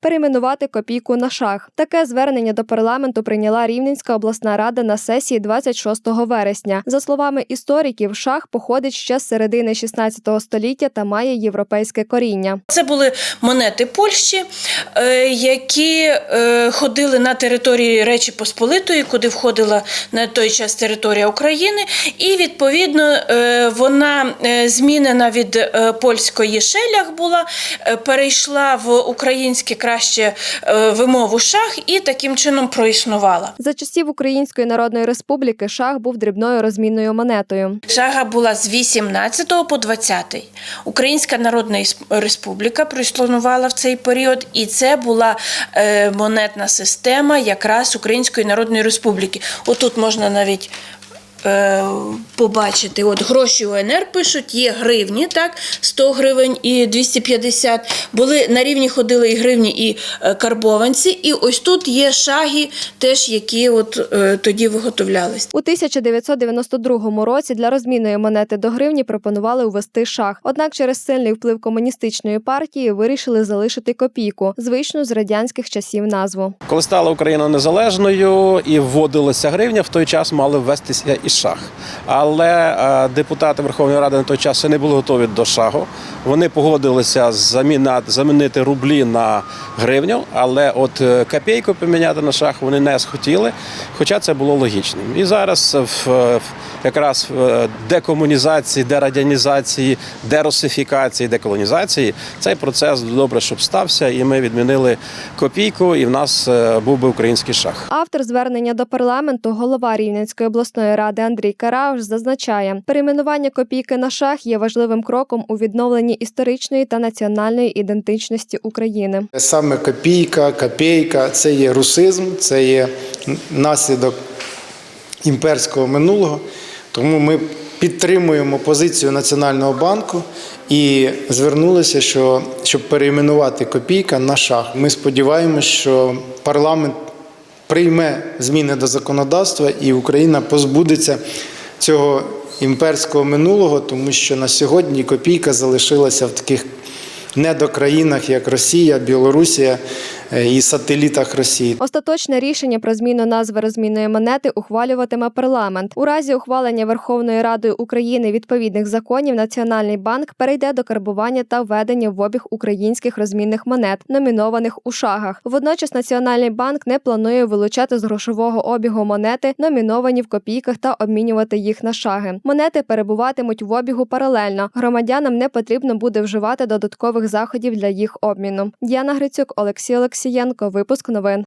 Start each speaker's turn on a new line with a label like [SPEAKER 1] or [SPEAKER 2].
[SPEAKER 1] перейменувати копійку на шах. Таке звернення до парламенту прийняла Рівненська обласна рада на сесії 26 вересня. За словами істориків, шах походить ще з середини 16 століття та має європейське коріння.
[SPEAKER 2] Це були монети Польщі, е, які е, ходили на території Речі Посполитої, куди входила на той час територія України, і відповідно е, вона змінена від польської шелях була, перейшла в українське краще е, вимову шах і таким чином проіснувала.
[SPEAKER 1] За часів Української Народної Республіки шах був дрібною розмінною монетою.
[SPEAKER 2] Шага була з 18 по 20. Українська Народна Республіка проіснувала в цей період, і це була е, монетна система якраз Української Народної Республіки. Отут можна навіть. Е, Побачити, от гроші УНР пишуть, є гривні, так, 100 гривень і 250. Були на рівні ходили і гривні, і е, карбованці. І ось тут є шаги, теж які от е, тоді виготовлялись.
[SPEAKER 1] У 1992 році для розмінної монети до гривні пропонували ввести шах. Однак через сильний вплив комуністичної партії вирішили залишити копійку, звичну з радянських часів назву.
[SPEAKER 3] Коли стала Україна незалежною і вводилася гривня, в той час мали ввестися і шах. Але е, депутати Верховної Ради на той час ще не були готові до шагу. Вони погодилися замінити рублі на гривню, але от е, копійку поміняти на шах вони не схотіли, хоча це було логічним. І зараз в, якраз в е, декомунізації, дерадянізації, дерусифікації, деколонізації цей процес добре, щоб стався, і ми відмінили копійку, і в нас був би український шах.
[SPEAKER 1] Автор звернення до парламенту, голова Рівненської обласної ради Андрій Карауш, зазначає, перейменування копійки на шах є важливим кроком у відновленні історичної та національної ідентичності України.
[SPEAKER 4] Саме копійка, копійка це є русизм, це є наслідок імперського минулого. Тому ми підтримуємо позицію Національного банку і звернулися, що щоб перейменувати копійка на шах. Ми сподіваємось, що парламент прийме зміни до законодавства і Україна позбудеться цього імперського минулого, тому що на сьогодні копійка залишилася в таких недокраїнах, як Росія, Білорусія і сателітах Росії.
[SPEAKER 1] Остаточне рішення про зміну назви розмінної монети ухвалюватиме парламент. У разі ухвалення Верховною Радою України відповідних законів Національний банк перейде до карбування та введення в обіг українських розмінних монет, номінованих у шагах. Водночас Національний банк не планує вилучати з грошового обігу монети, номіновані в копійках, та обмінювати їх на шаги. Монети перебуватимуть в обігу паралельно. Громадянам не потрібно буде вживати додаткових заходів для їх обміну. Діана Грицюк, Олексій Олексієнко. Випуск новин.